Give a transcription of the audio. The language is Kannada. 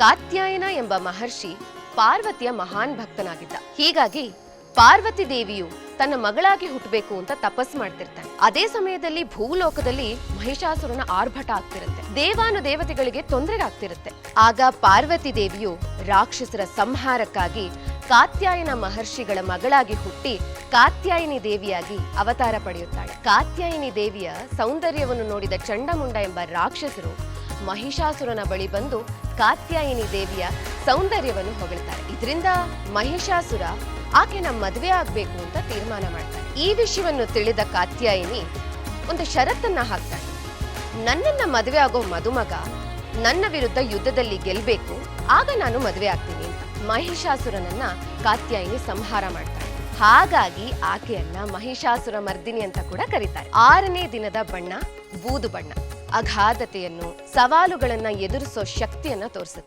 ಕಾತ್ಯಾಯನ ಎಂಬ ಮಹರ್ಷಿ ಪಾರ್ವತಿಯ ಮಹಾನ್ ಭಕ್ತನಾಗಿದ್ದ. ಹೀಗಾಗಿ ಪಾರ್ವತಿ ದೇವಿಯು ತನ್ನ ಮಗಳಾಗಿ ಹುಟ್ಟಬೇಕು ಅಂತ ತಪಸ್ ಮಾಡ್ತಿರ್ತಾನೆ. ಅದೇ ಸಮಯದಲ್ಲಿ ಭೂಲೋಕದಲ್ಲಿ ಮಹಿಷಾಸುರನ ಆರ್ಭಟ ಆಗ್ತಿರುತ್ತೆ. ದೇವಾನು ದೇವತೆಗಳಿಗೆ ತೊಂದರೆ ಆಗ್ತಿರುತ್ತೆ. ಆಗ ಪಾರ್ವತಿ ದೇವಿಯು ರಾಕ್ಷಸರ ಸಂಹಾರಕ್ಕಾಗಿ ಕಾತ್ಯಾಯನ ಮಹರ್ಷಿಗಳ ಮಗಳಾಗಿ ಹುಟ್ಟಿ ಕಾತ್ಯಾಯಿನಿ ದೇವಿಯಾಗಿ ಅವತಾರ ಪಡೆಯುತ್ತಾಳೆ. ಕಾತ್ಯಾಯಿನಿ ದೇವಿಯ ಸೌಂದರ್ಯವನ್ನು ನೋಡಿದ ಚಂಡಮುಂಡ ಎಂಬ ರಾಕ್ಷಸರು ಮಹಿಷಾಸುರನ ಬಳಿ ಬಂದು ಕಾತ್ಯಾಯಿನಿ ದೇವಿಯ ಸೌಂದರ್ಯವನ್ನು ಹೊಗಳ್ತಾರೆ. ಇದರಿಂದ ಮಹಿಷಾಸುರ ಆಕೆನ ಮದುವೆ ಆಗ್ಬೇಕು ಅಂತ ತೀರ್ಮಾನ ಮಾಡ್ತಾರೆ ಈ ವಿಷಯವನ್ನು ತಿಳಿದ ಕಾತ್ಯಾಯಿನಿ ಒಂದು ಷರತ್ತನ್ನ ಹಾಕ್ತಾಳೆ. ನನ್ನನ್ನ ಮದುವೆ ಆಗೋ ಮದುಮಗ ನನ್ನ ವಿರುದ್ಧ ಯುದ್ಧದಲ್ಲಿ ಗೆಲ್ಬೇಕು, ಆಗ ನಾನು ಮದುವೆ ಆಗ್ತೀನಿ ಅಂತ ಮಹಿಷಾಸುರನನ್ನ ಕಾತ್ಯಾಯಿನಿ ಸಂಹಾರ ಮಾಡ್ತಾಳೆ. ಹಾಗಾಗಿ ಆಕೆಯನ್ನ ಮಹಿಷಾಸುರ ಮರ್ದಿನಿ ಅಂತ ಕೂಡ ಕರೀತಾರೆ. ಆರನೇ ದಿನದ ಬಣ್ಣ, ಬೂದು ಬಣ್ಣ. ಅಗಾಧತೆಯನ್ನು ಸವಾಲುಗಳನ್ನು ಎದುರಿಸೋ ಶಕ್ತಿಯನ್ನು ತೋರಿಸುತ್ತೆ.